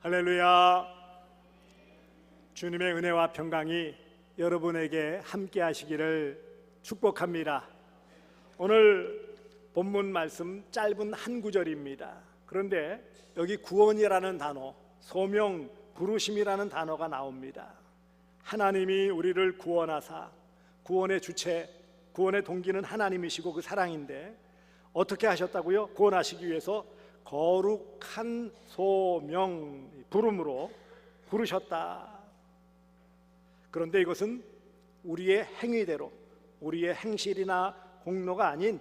할렐루야. 주님의 은혜와 평강이 여러분에게 함께 하시기를 축복합니다. 오늘 본문 말씀 짧은 한 구절입니다. 그런데 여기 구원이라는 단어, 소명, 부르심이라는 단어가 나옵니다. 하나님이 우리를 구원하사 구원의 주체, 구원의 동기는 하나님이시고 그 사랑인데 어떻게 하셨다고요? 구원하시기 위해서 거룩한 소명 부름으로 부르셨다. 그런데 이것은 우리의 행위대로 우리의 행실이나 공로가 아닌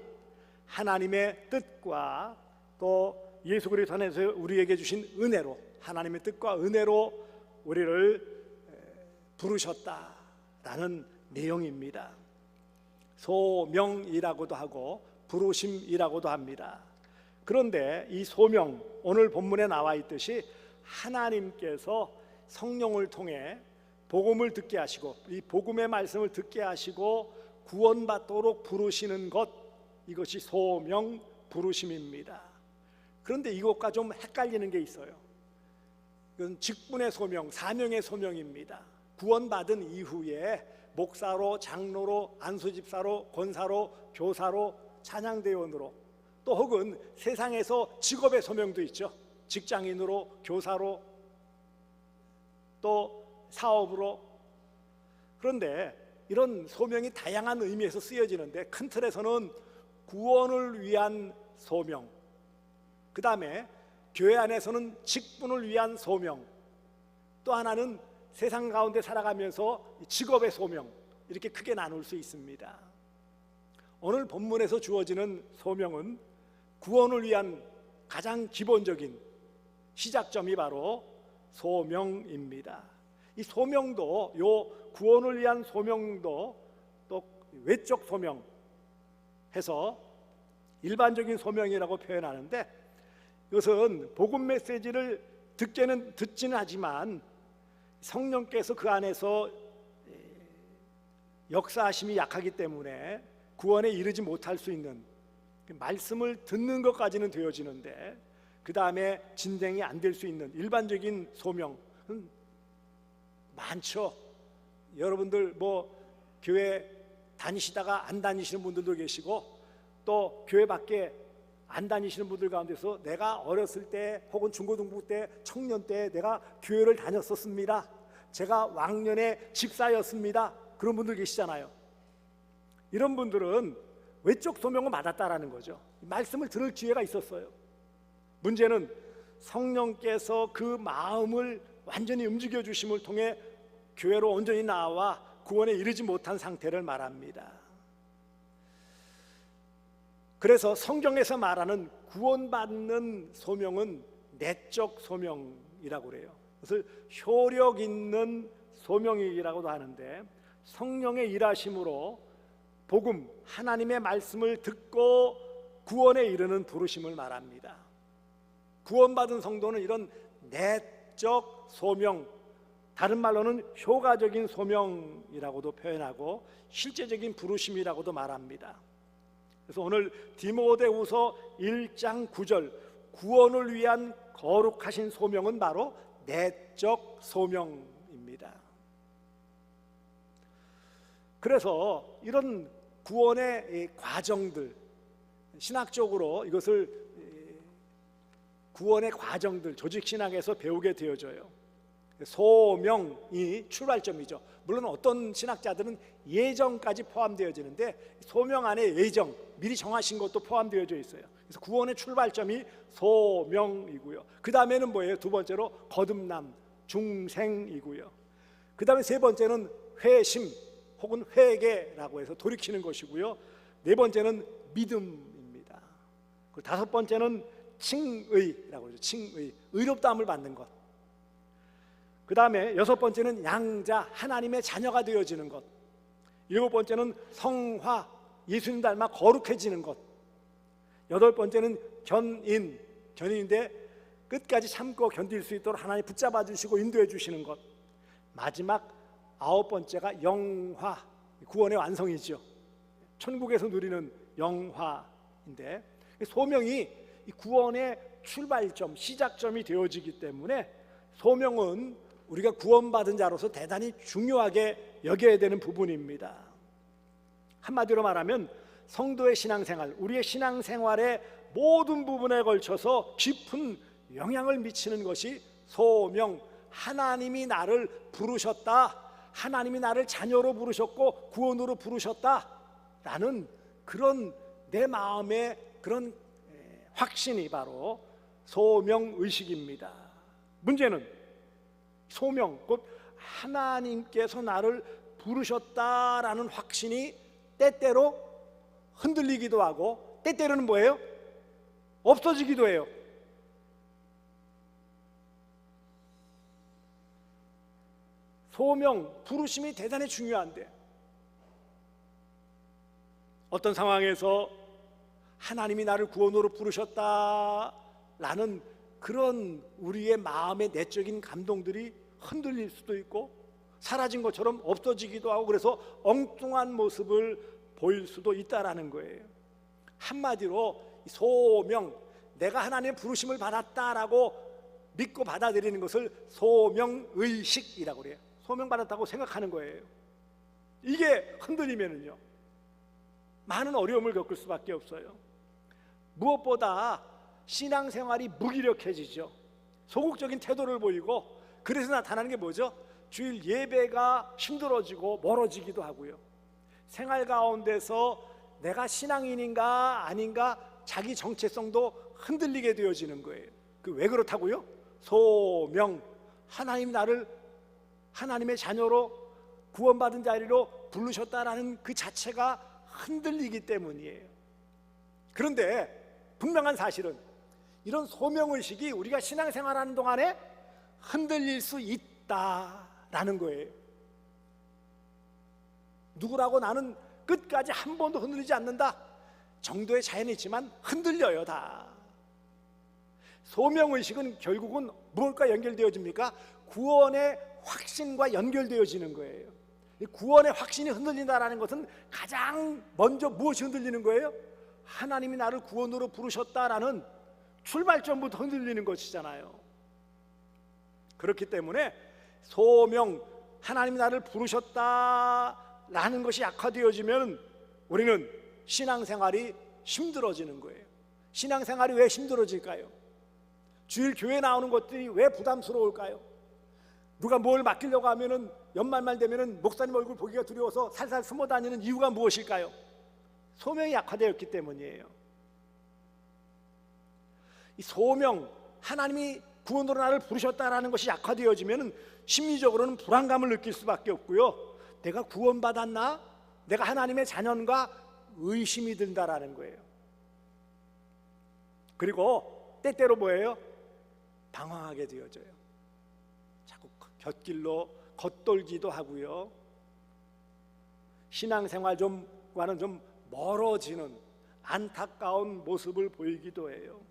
하나님의 뜻과 또 예수 그리스도 안에서 우리에게 주신 은혜로 하나님의 뜻과 은혜로 우리를 부르셨다라는 내용입니다. 소명이라고도 하고 부르심이라고도 합니다. 그런데 이 소명 오늘 본문에 나와 있듯이 하나님께서 성령을 통해 복음을 듣게 하시고 이 복음의 말씀을 듣게 하시고 구원받도록 부르시는 것 이것이 소명 부르심입니다. 그런데 이것과 좀 헷갈리는 게 있어요. 이건 직분의 소명, 사명의 소명입니다. 구원받은 이후에 목사로, 장로로, 안수집사로, 권사로, 교사로, 찬양대원으로 또 혹은 세상에서 직업의 소명도 있죠. 직장인으로, 교사로, 또 사업으로. 그런데 이런 소명이 다양한 의미에서 쓰여지는데 큰 틀에서는 구원을 위한 소명, 그 다음에 교회 안에서는 직분을 위한 소명, 또 하나는 세상 가운데 살아가면서 직업의 소명 이렇게 크게 나눌 수 있습니다. 오늘 본문에서 주어지는 소명은 구원을 위한 가장 기본적인 시작점이 바로 소명입니다. 이 소명도 요 구원을 위한 소명도 또 외적 소명 해서 일반적인 소명이라고 표현하는데 이것은 복음 메시지를 듣게는 듣지는 하지만 성령께서 그 안에서 역사하심이 약하기 때문에 구원에 이르지 못할 수 있는 말씀을 듣는 것까지는 되어지는데 그 다음에 진행이 안 될 수 있는 일반적인 소명은 많죠. 여러분들 뭐 교회 다니시다가 안 다니시는 분들도 계시고 또 교회 밖에 안 다니시는 분들 가운데서 내가 어렸을 때 혹은 중고등부 때 청년 때 내가 교회를 다녔었습니다. 제가 왕년에 집사였습니다. 그런 분들 계시잖아요. 이런 분들은 외적 소명을 받았다라는 거죠. 말씀을 들을 기회가 있었어요. 문제는 성령께서 그 마음을 완전히 움직여 주심을 통해 교회로 온전히 나와 구원에 이르지 못한 상태를 말합니다. 그래서 성경에서 말하는 구원받는 소명은 내적 소명이라고 그래요. 그래서 효력 있는 소명이라고도 하는데 성령의 일하심으로 복음 하나님의 말씀을 듣고 구원에 이르는 부르심을 말합니다. 구원받은 성도는 이런 내적 소명 다른 말로는 효과적인 소명이라고도 표현하고 실제적인 부르심이라고도 말합니다. 그래서 오늘 디모데후서 1장 9절 구원을 위한 거룩하신 소명은 바로 내적 소명입니다. 그래서 이런 구원의 과정들 신학적으로 이것을 구원의 과정들 조직 신학에서 배우게 되어져요. 소명이 출발점이죠. 물론 어떤 신학자들은 예정까지 포함되어지는데 소명 안에 예정 미리 정하신 것도 포함되어져 있어요. 그래서 구원의 출발점이 소명이고요. 그 다음에는 뭐예요? 두 번째로 거듭남, 중생이고요. 그 다음에 세 번째는 회심 혹은 회개라고 해서 돌이키는 것이고요. 네 번째는 믿음입니다. 그 다섯 번째는 칭의라고 하죠. 칭의, 의롭다함을 받는 것. 그 다음에 여섯 번째는 양자, 하나님의 자녀가 되어지는 것. 일곱 번째는 성화, 예수님 닮아 거룩해지는 것. 여덟 번째는 견인, 견인인데 끝까지 참고 견딜 수 있도록 하나님 붙잡아 주시고 인도해 주시는 것. 마지막 아홉 번째가 영화, 구원의 완성이죠. 천국에서 누리는 영화인데 소명이 구원의 출발점, 시작점이 되어지기 때문에 소명은 우리가 구원받은 자로서 대단히 중요하게 여겨야 되는 부분입니다. 한마디로 말하면 성도의 신앙생활, 우리의 신앙생활의 모든 부분에 걸쳐서 깊은 영향을 미치는 것이 소명, 하나님이 나를 부르셨다. 하나님이 나를 자녀로 부르셨고 구원으로 부르셨다라는 그런 내 마음의 그런 에, 확신이 바로 소명 의식입니다. 문제는 소명 곧 하나님께서 나를 부르셨다라는 확신이 때때로 흔들리기도 하고 때때로는 뭐예요? 없어지기도 해요. 소명, 부르심이 대단히 중요한데 어떤 상황에서 하나님이 나를 구원으로 부르셨다라는 그런 우리의 마음의 내적인 감동들이 흔들릴 수도 있고 사라진 것처럼 없어지기도 하고 그래서 엉뚱한 모습을 보일 수도 있다라는 거예요. 한마디로 소명, 내가 하나님의 부르심을 받았다라고 믿고 받아들이는 것을 소명 의식이라고 그래요. 소명받았다고 생각하는 거예요. 이게 흔들리면은요. 많은 어려움을 겪을 수밖에 없어요. 무엇보다 신앙생활이 무기력해지죠. 소극적인 태도를 보이고 그래서 나타나는 게 뭐죠? 주일 예배가 힘들어지고 멀어지기도 하고요. 생활 가운데서 내가 신앙인인가 아닌가 자기 정체성도 흔들리게 되어지는 거예요. 그 왜 그렇다고요? 소명 하나님 나를 하나님의 자녀로 구원받은 자리로 부르셨다라는 그 자체가 흔들리기 때문이에요. 그런데 분명한 사실은 이런 소명의식이 우리가 신앙생활하는 동안에 흔들릴 수 있다라는 거예요. 누구라고 나는 끝까지 한 번도 흔들리지 않는다. 정도의 자연이 있지만 흔들려요 다. 소명의식은 결국은 무엇과 연결되어집니까? 구원의 확신과 연결되어지는 거예요. 구원의 확신이 흔들린다라는 것은 가장 먼저 무엇이 흔들리는 거예요? 하나님이 나를 구원으로 부르셨다라는 출발점부터 흔들리는 것이잖아요. 그렇기 때문에 소명 하나님이 나를 부르셨다라는 것이 약화되어지면 우리는 신앙생활이 힘들어지는 거예요. 신앙생활이 왜 힘들어질까요? 주일 교회 나오는 것들이 왜 부담스러울까요? 누가 뭘 맡기려고 하면은 연말만 되면은 목사님 얼굴 보기가 두려워서 살살 숨어 다니는 이유가 무엇일까요? 소명이 약화되었기 때문이에요. 이 소명 하나님이 구원으로 나를 부르셨다라는 것이 약화되어지면은 심리적으로는 불안감을 느낄 수밖에 없고요. 내가 구원받았나? 내가 하나님의 자녀인가? 의심이 든다라는 거예요. 그리고 때때로 뭐예요? 방황하게 되어져요. 곁길로 겉돌기도 하고요. 신앙생활 좀과는 좀 멀어지는 안타까운 모습을 보이기도 해요.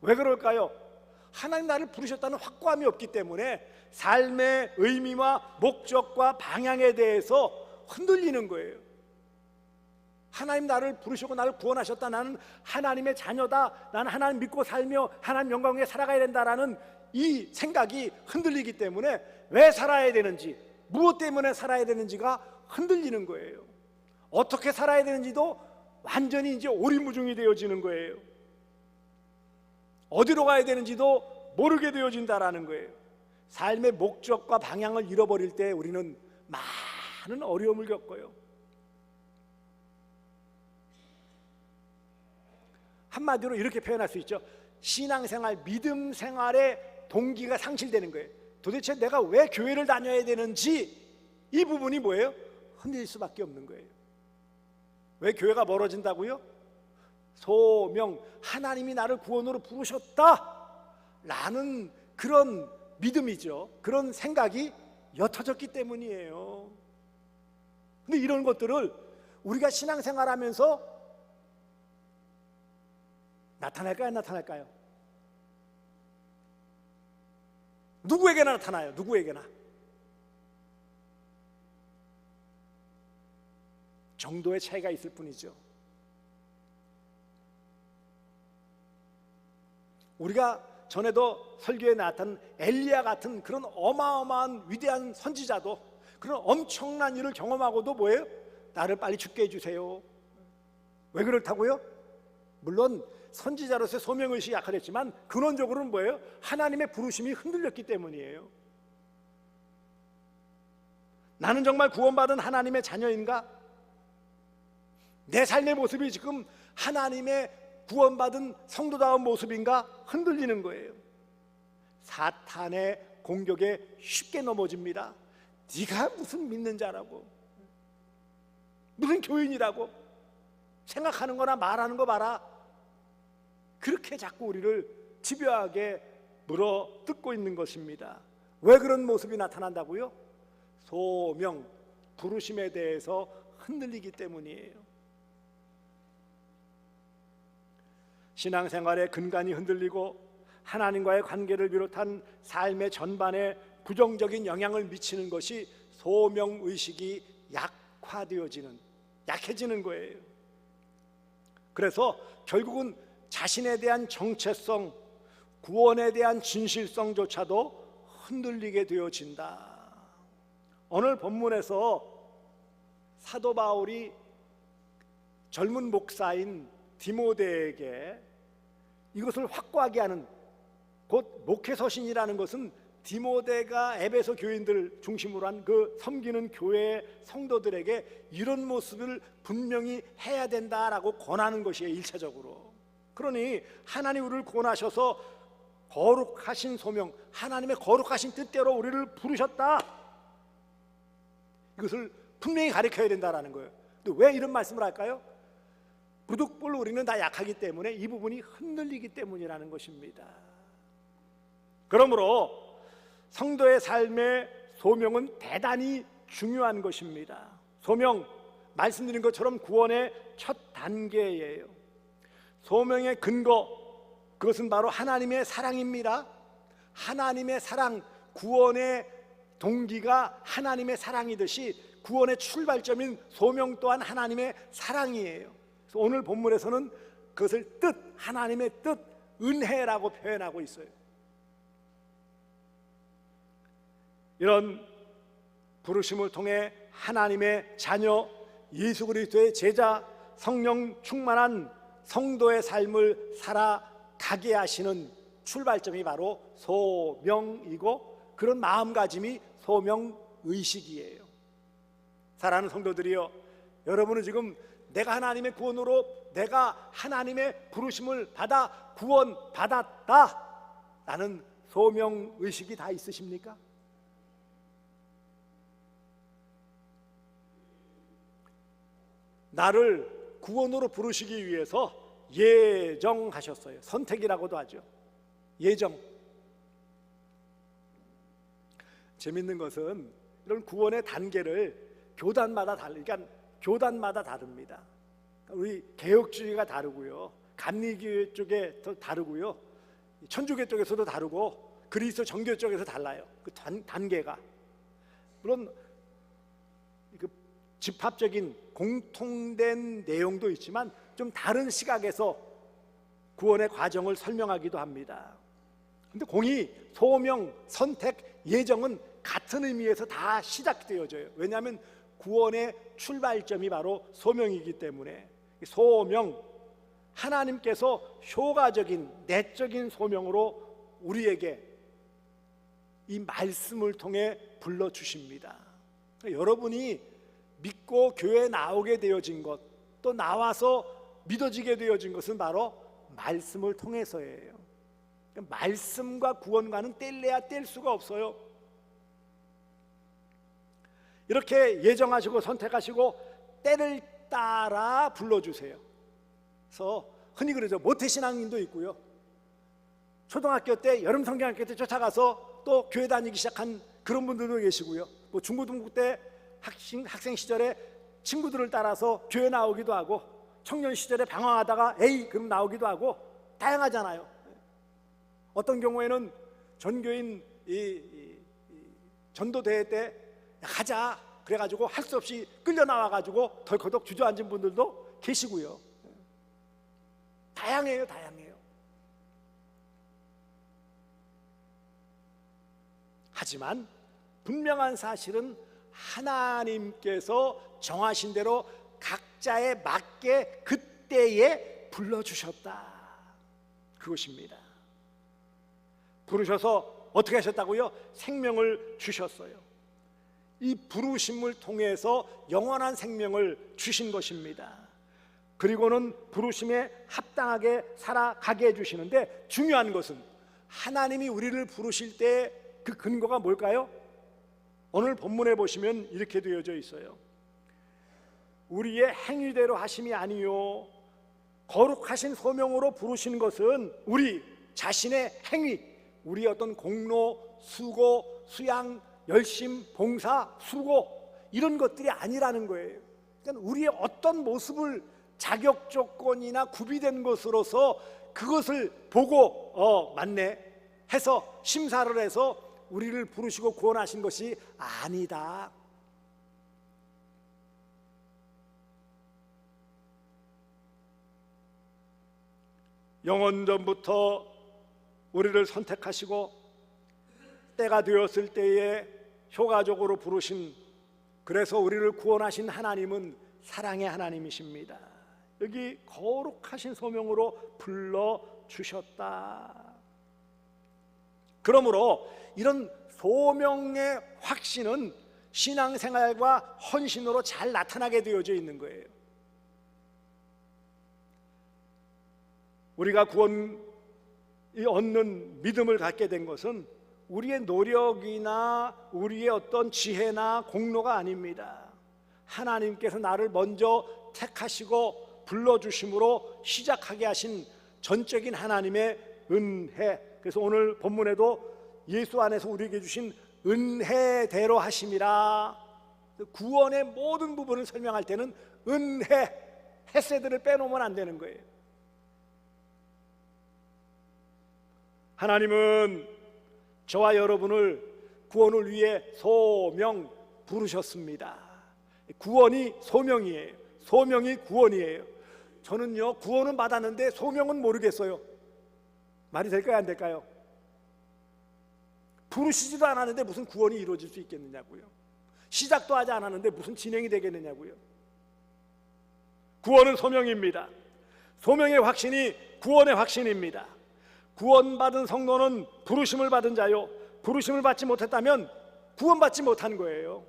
왜 그럴까요? 하나님 나를 부르셨다는 확고함이 없기 때문에 삶의 의미와 목적과 방향에 대해서 흔들리는 거예요. 하나님 나를 부르시고 나를 구원하셨다. 나는 하나님의 자녀다. 나는 하나님 믿고 살며 하나님 영광 위에 살아가야 된다라는 이 생각이 흔들리기 때문에 왜 살아야 되는지, 무엇 때문에 살아야 되는지가 흔들리는 거예요. 어떻게 살아야 되는지도 완전히 이제 오리무중이 되어지는 거예요. 어디로 가야 되는지도 모르게 되어진다라는 거예요. 삶의 목적과 방향을 잃어버릴 때 우리는 많은 어려움을 겪어요. 한마디로 이렇게 표현할 수 있죠. 신앙생활, 믿음 생활의 동기가 상실되는 거예요. 도대체 내가 왜 교회를 다녀야 되는지 이 부분이 뭐예요? 흔들릴 수밖에 없는 거예요. 왜 교회가 멀어진다고요? 소명 하나님이 나를 구원으로 부르셨다 라는 그런 믿음이죠. 그런 생각이 옅어졌기 때문이에요. 근데 이런 것들을 우리가 신앙생활하면서 나타날까요? 나타날까요? 누구에게나 나타나요. 누구에게나. 정도의 차이가 있을 뿐이죠. 우리가 전에도 설교에 나왔던 엘리야 같은 그런 어마어마한 위대한 선지자도 그런 엄청난 일을 경험하고도 뭐예요? 나를 빨리 죽게 해주세요. 왜 그렇다고요? 물론 선지자로서의 소명의식이 약화됐지만 근원적으로는 뭐예요? 하나님의 부르심이 흔들렸기 때문이에요. 나는 정말 구원받은 하나님의 자녀인가? 내 삶의 모습이 지금 하나님의 구원받은 성도다운 모습인가? 흔들리는 거예요. 사탄의 공격에 쉽게 넘어집니다. 네가 무슨 믿는 자라고 무슨 교인이라고 생각하는 거나 말하는 거 봐라. 그렇게 자꾸 우리를 집요하게 물어 뜯고 있는 것입니다. 왜 그런 모습이 나타난다고요? 소명, 부르심에 대해서 흔들리기 때문이에요. 신앙생활의 근간이 흔들리고 하나님과의 관계를 비롯한 삶의 전반에 부정적인 영향을 미치는 것이 소명 의식이 약화되어지는 약해지는 거예요. 그래서 결국은 자신에 대한 정체성, 구원에 대한 진실성조차도 흔들리게 되어진다. 오늘 본문에서 사도 바울이 젊은 목사인 디모데에게 이것을 확고하게 하는 곧 목회 서신이라는 것은 디모데가 에베소 교인들 중심으로 한 그 섬기는 교회 성도들에게 이런 모습을 분명히 해야 된다라고 권하는 것이에요 일차적으로 그러니 하나님 우리를 권하셔서 거룩하신 소명 하나님의 거룩하신 뜻대로 우리를 부르셨다 이것을 분명히 가르쳐야 된다라는 거예요 근데 왜 이런 말씀을 할까요? 부득불 우리는 다 약하기 때문에 이 부분이 흔들리기 때문이라는 것입니다 그러므로 성도의 삶의 소명은 대단히 중요한 것입니다. 소명 말씀드린 것처럼 구원의 첫 단계예요. 소명의 근거 그것은 바로 하나님의 사랑입니다. 하나님의 사랑 구원의 동기가 하나님의 사랑이듯이 구원의 출발점인 소명 또한 하나님의 사랑이에요. 오늘 본문에서는 그것을 뜻 하나님의 뜻 은혜라고 표현하고 있어요. 이런 부르심을 통해 하나님의 자녀 예수 그리스도의 제자 성령 충만한 성도의 삶을 살아가게 하시는 출발점이 바로 소명이고 그런 마음가짐이 소명 의식이에요. 사랑하는 성도들이여, 여러분은 지금 내가 하나님의 구원으로 내가 하나님의 부르심을 받아 구원 받았다. 라는 소명 의식이 다 있으십니까? 나를 구원으로 부르시기 위해서 예정하셨어요. 선택이라고도 하죠. 예정. 재밌는 것은 이런 구원의 단계를 교단마다 다르, 그러니까 교단마다 다릅니다. 우리 개혁주의가 다르고요, 감리교회 쪽에 더 다르고요, 천주교 쪽에서도 다르고 그리스도 정교 쪽에서 달라요. 그 단, 단계가 물론 그 집합적인 공통된 내용도 있지만 좀 다른 시각에서 구원의 과정을 설명하기도 합니다. 근데 공의, 소명, 선택, 예정은 같은 의미에서 다 시작되어져요. 왜냐하면 구원의 출발점이 바로 소명이기 때문에 소명 하나님께서 효과적인 내적인 소명으로 우리에게 이 말씀을 통해 불러 주십니다. 여러분이 믿고 교회에 나오게 되어진 것, 또 나와서 믿어지게 되어진 것은 바로 말씀을 통해서예요. 말씀과 구원과는 뗄래야 뗄 수가 없어요. 이렇게 예정하시고 선택하시고 때를 따라 불러주세요. 그래서 흔히 그러죠. 모태신앙인도 있고요. 초등학교 때 여름 성경학교 때 쫓아가서 또 교회 다니기 시작한 그런 분들도 계시고요. 뭐 중고등부 때 학생, 학생 시절에 친구들을 따라서 교회 나오기도 하고 청년 시절에 방황하다가 에이 그럼 나오기도 하고 다양하잖아요. 어떤 경우에는 전교인 이, 이, 이 전도 대회 때 가자 그래가지고 할 수 없이 끌려 나와가지고 덜커덕 주저앉은 분들도 계시고요. 다양해요, 다양해요. 하지만 분명한 사실은 하나님께서 정하신 대로 각자에 맞게 그때에 불러주셨다. 그것입니다. 부르셔서 어떻게 하셨다고요? 생명을 주셨어요. 이 부르심을 통해서 영원한 생명을 주신 것입니다. 그리고는 부르심에 합당하게 살아가게 해주시는데 중요한 것은 하나님이 우리를 부르실 때 그 근거가 뭘까요? 오늘 본문에 보시면 이렇게 되어져 있어요. 우리의 행위대로 하심이 아니요 거룩하신 소명으로 부르신 것은 우리 자신의 행위, 우리 어떤 공로, 수고, 수양, 열심, 봉사, 수고 이런 것들이 아니라는 거예요. 그러니까 우리의 어떤 모습을 자격 조건이나 구비된 것으로서 그것을 보고 어 맞네 해서 심사를 해서 우리를 부르시고 구원하신 것이 아니다. 영원 전부터 우리를 선택하시고 때가 되었을 때에 효과적으로 부르신 그래서 우리를 구원하신 하나님은 사랑의 하나님이십니다. 여기 거룩하신 소명으로 불러 주셨다. 그러므로 이런 소명의 확신은 신앙생활과 헌신으로 잘 나타나게 되어져 있는 거예요. 우리가 구원이 얻는 믿음을 갖게 된 것은 우리의 노력이나 우리의 어떤 지혜나 공로가 아닙니다. 하나님께서 나를 먼저 택하시고 불러주심으로 시작하게 하신 전적인 하나님의 은혜. 그래서 오늘 본문에도 예수 안에서 우리에게 주신 은혜대로 하심이라. 구원의 모든 부분을 설명할 때는 은혜, 햇세들을 빼놓으면 안 되는 거예요. 하나님은 저와 여러분을 구원을 위해 소명 부르셨습니다. 구원이 소명이에요. 소명이 구원이에요. 저는요 구원은 받았는데 소명은 모르겠어요. 말이 될까요 안 될까요? 부르시지도 않았는데 무슨 구원이 이루어질 수 있겠느냐고요. 시작도 하지 않았는데 무슨 진행이 되겠느냐고요. 구원은 소명입니다. 소명의 확신이 구원의 확신입니다. 구원받은 성도는 부르심을 받은 자요. 부르심을 받지 못했다면 구원받지 못한 거예요.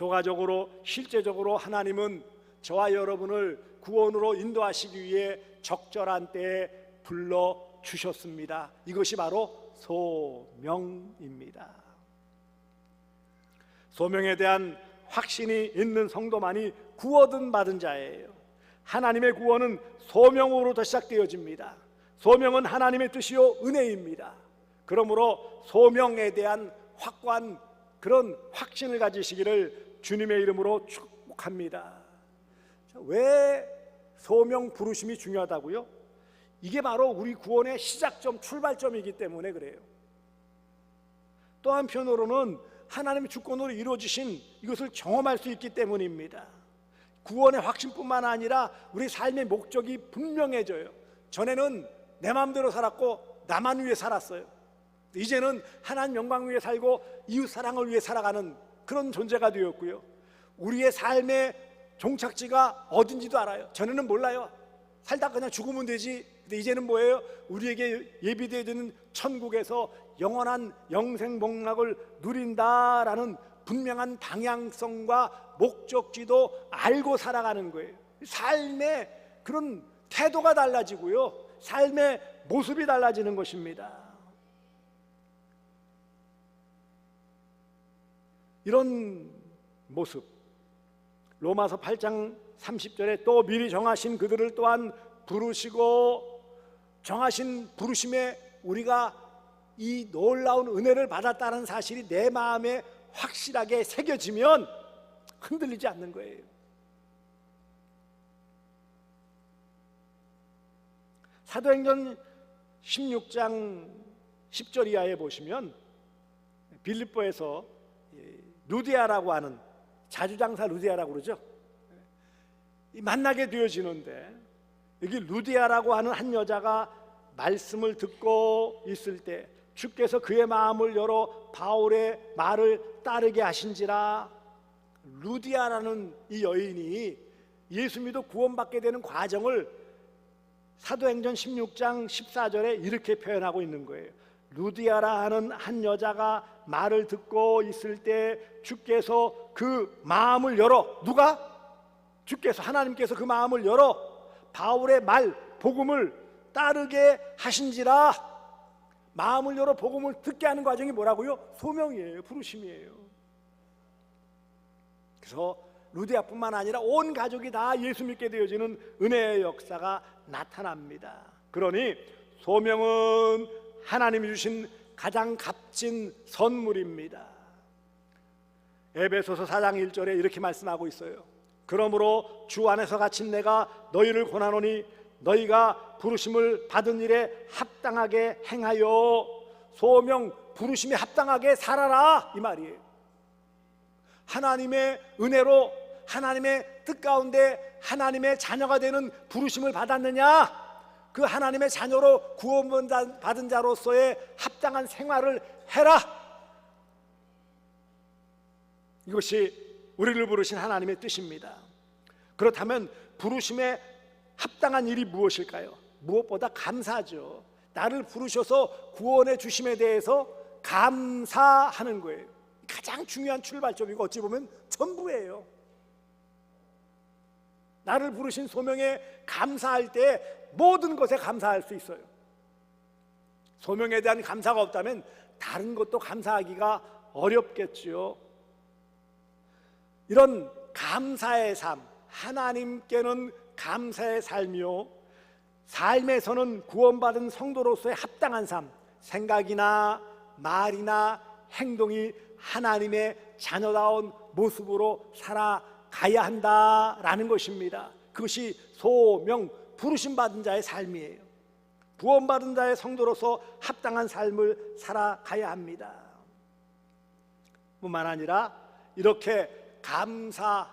효과적으로 실제적으로 하나님은 저와 여러분을 구원으로 인도하시기 위해 적절한 때에 불러 주셨습니다. 이것이 바로 소명입니다. 소명에 대한 확신이 있는 성도만이 구원은 받은 자예요. 하나님의 구원은 소명으로부터 시작되어집니다. 소명은 하나님의 뜻이요 은혜입니다. 그러므로 소명에 대한 확고한 그런 확신을 가지시기를 주님의 이름으로 축복합니다. 왜 소명 부르심이 중요하다고요? 이게 바로 우리 구원의 시작점, 출발점이기 때문에 그래요. 또 한편으로는 하나님의 주권으로 이루어지신 이것을 경험할 수 있기 때문입니다. 구원의 확신뿐만 아니라 우리 삶의 목적이 분명해져요. 전에는 내 마음대로 살았고 나만 위해 살았어요. 이제는 하나님 영광 위해 살고 이웃 사랑을 위해 살아가는 그런 존재가 되었고요. 우리의 삶의 종착지가 어딘지도 알아요. 전에는 몰라요. 살다 그냥 죽으면 되지. 근데 이제는 뭐예요? 우리에게 예비되어 있는 천국에서 영원한 영생 복락을 누린다라는 분명한 방향성과 목적지도 알고 살아가는 거예요. 삶의 그런 태도가 달라지고요. 삶의 모습이 달라지는 것입니다. 이런 모습 로마서 8장 30절에 또 미리 정하신 그들을 또한 부르시고 정하신 부르심에 우리가 이 놀라운 은혜를 받았다는 사실이 내 마음에 확실하게 새겨지면 흔들리지 않는 거예요. 사도행전 16장 10절 이하에 보시면 빌립보에서 루디아라고 하는 자주장사 루디아라고 그러죠. 만나게 되어지는데 여기 루디아라고 하는 한 여자가 말씀을 듣고 있을 때 주께서 그의 마음을 열어 바울의 말을 따르게 하신지라 루디아라는 이 여인이 예수 믿어 구원받게 되는 과정을 사도행전 16장 14절에 이렇게 표현하고 있는 거예요. 루디아라 하는 한 여자가 말을 듣고 있을 때 주께서 그 마음을 열어 누가 주께서 하나님께서 그 마음을 열어 바울의 말 복음을 따르게 하신지라 마음을 열어 복음을 듣게 하는 과정이 뭐라고요? 소명이에요. 부르심이에요. 그래서 루디아뿐만 아니라 온 가족이 다 예수 믿게 되어지는 은혜의 역사가 나타납니다. 그러니 소명은 하나님이 주신 가장 값진 선물입니다. 에베소서 4장 1절에 이렇게 말씀하고 있어요. 그러므로 주 안에서 갇힌 내가 너희를 권하노니 너희가 부르심을 받은 일에 합당하게 행하여 소명 부르심에 합당하게 살아라 이 말이에요. 하나님의 은혜로 하나님의 뜻 가운데 하나님의 자녀가 되는 부르심을 받았느냐? 그 하나님의 자녀로 구원받은 자로서의 합당한 생활을 해라. 이것이 우리를 부르신 하나님의 뜻입니다. 그렇다면 부르심에 합당한 일이 무엇일까요? 무엇보다 감사죠. 나를 부르셔서 구원해 주심에 대해서 감사하는 거예요. 가장 중요한 출발점이고 어찌 보면 전부예요. 나를 부르신 소명에 감사할 때 모든 것에 감사할 수 있어요. 소명에 대한 감사가 없다면 다른 것도 감사하기가 어렵겠지요. 이런 감사의 삶, 하나님께는 감사의 삶이요. 삶에서는 구원받은 성도로서의 합당한 삶, 생각이나 말이나 행동이 하나님의 자녀다운 모습으로 살아가야 한다라는 것입니다. 그것이 소명 부르심 받은 자의 삶이에요. 구원받은 자의 성도로서 합당한 삶을 살아가야 합니다. 뿐만 아니라 이렇게 감사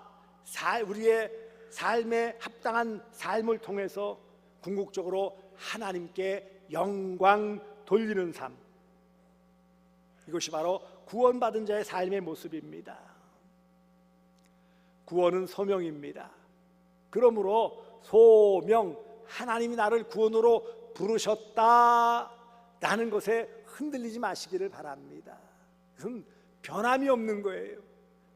우리의 삶에 합당한 삶을 통해서 궁극적으로 하나님께 영광 돌리는 삶 이것이 바로 구원받은 자의 삶의 모습입니다. 구원은 소명입니다. 그러므로 소명 하나님이 나를 구원으로 부르셨다라는 것에 흔들리지 마시기를 바랍니다. 변함이 없는 거예요.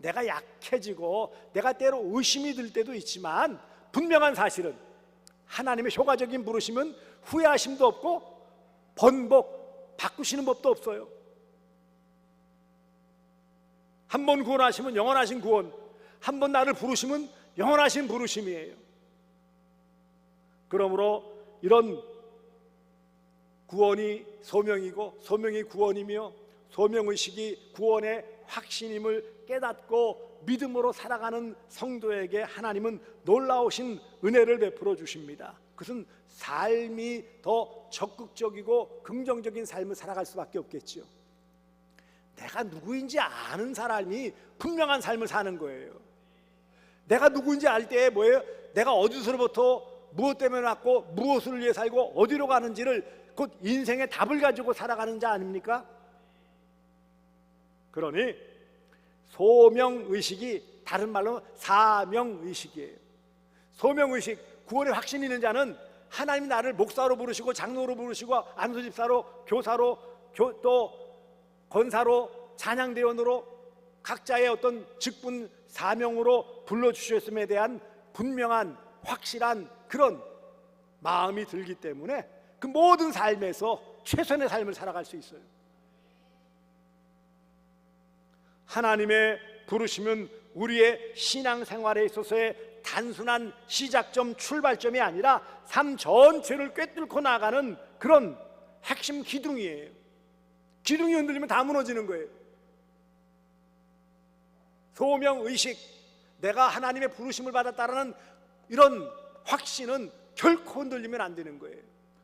내가 약해지고 내가 때로 의심이 들 때도 있지만 분명한 사실은 하나님의 효과적인 부르심은 후회하심도 없고 번복 바꾸시는 법도 없어요. 한 번 구원하시면 영원하신 구원, 한 번 나를 부르시면 영원하신 부르심이에요. 그러므로 이런 구원이 소명이고 소명이 구원이며 소명의식이 구원의 확신임을 깨닫고 믿음으로 살아가는 성도에게 하나님은 놀라우신 은혜를 베풀어 주십니다. 그것은 삶이 더 적극적이고 긍정적인 삶을 살아갈 수밖에 없겠지요. 내가 누구인지 아는 사람이 분명한 삶을 사는 거예요. 내가 누구인지 알 때 뭐예요? 내가 어디서부터 무엇 때문에 왔고 무엇을 위해 살고 어디로 가는지를 곧 인생의 답을 가지고 살아가는 자 아닙니까? 그러니 소명 의식이 다른 말로 사명 의식이에요. 소명 의식 구원의 확신이 있는 자는 하나님이 나를 목사로 부르시고 장로로 부르시고 안수 집사로 교사로 교, 또 권사로 찬양대원으로 각자의 어떤 직분 사명으로 불러 주셨음에 대한 분명한 확실한 그런 마음이 들기 때문에 그 모든 삶에서 최선의 삶을 살아갈 수 있어요. 하나님의 부르심은 우리의 신앙 생활에 있어서의 단순한 시작점, 출발점이 아니라 삶 전체를 꿰뚫고 나가는 그런 핵심 기둥이에요. 기둥이 흔들리면 다 무너지는 거예요. 소명 의식, 내가 하나님의 부르심을 받았다라는 이런 확신은 결코 흔들리면 안 되는 거예요.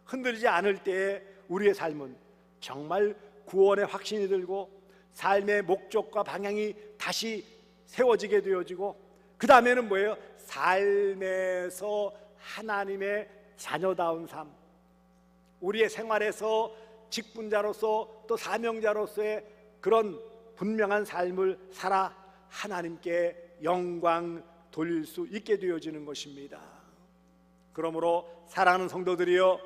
흔들리지 않을 때 우리의 삶은 정말 구원의 확신이 들고 삶의 목적과 방향이 다시 세워지게 되어지고 그 다음에는 뭐예요? 삶에서 하나님의 자녀다운 삶, 우리의 생활에서 직분자로서 또 사명자로서의 그런 분명한 삶을 살아 하나님께 영광 돌릴 수 있게 되어지는 것입니다. 그러므로 사랑하는 성도들이여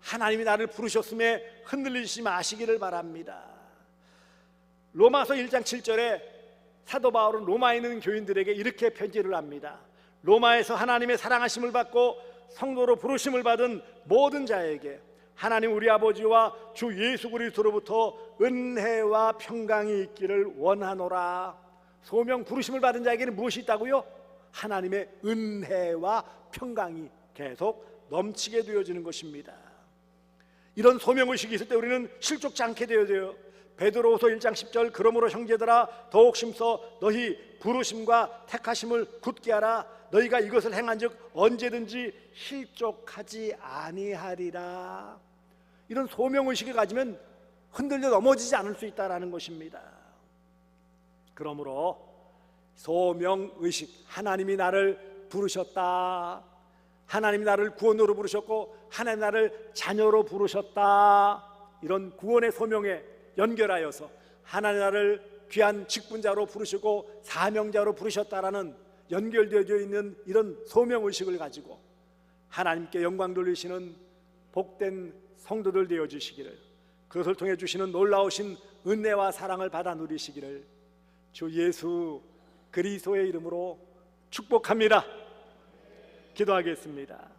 하나님이 나를 부르셨음에 흔들리지 마시기를 바랍니다. 로마서 1장 7절에 사도 바울은 로마에 있는 교인들에게 이렇게 편지를 합니다. 로마에서 하나님의 사랑하심을 받고 성도로 부르심을 받은 모든 자에게 하나님 우리 아버지와 주 예수 그리스도로부터 은혜와 평강이 있기를 원하노라. 소명 부르심을 받은 자에게는 무엇이 있다고요? 하나님의 은혜와 평강이 계속 넘치게 되어지는 것입니다. 이런 소명 의식이 있을 때 우리는 실족지 않게 되어져요. 베드로후서 1장 10절 그러므로 형제들아 더욱 심서 너희 부르심과 택하심을 굳게 하라 너희가 이것을 행한즉 언제든지 실족하지 아니하리라. 이런 소명 의식을 가지면 흔들려 넘어지지 않을 수 있다라는 것입니다. 그러므로 소명 의식 하나님이 나를 부르셨다. 하나님이 나를 구원으로 부르셨고 하나님 나를 자녀로 부르셨다. 이런 구원의 소명에 연결하여서 하나님 나를 귀한 직분자로 부르시고 사명자로 부르셨다라는 연결되어 있는 이런 소명 의식을 가지고 하나님께 영광 돌리시는 복된 성도들 되어 주시기를 그것을 통해 주시는 놀라우신 은혜와 사랑을 받아 누리시기를 주 예수 그리스도의 이름으로 축복합니다. 기도하겠습니다.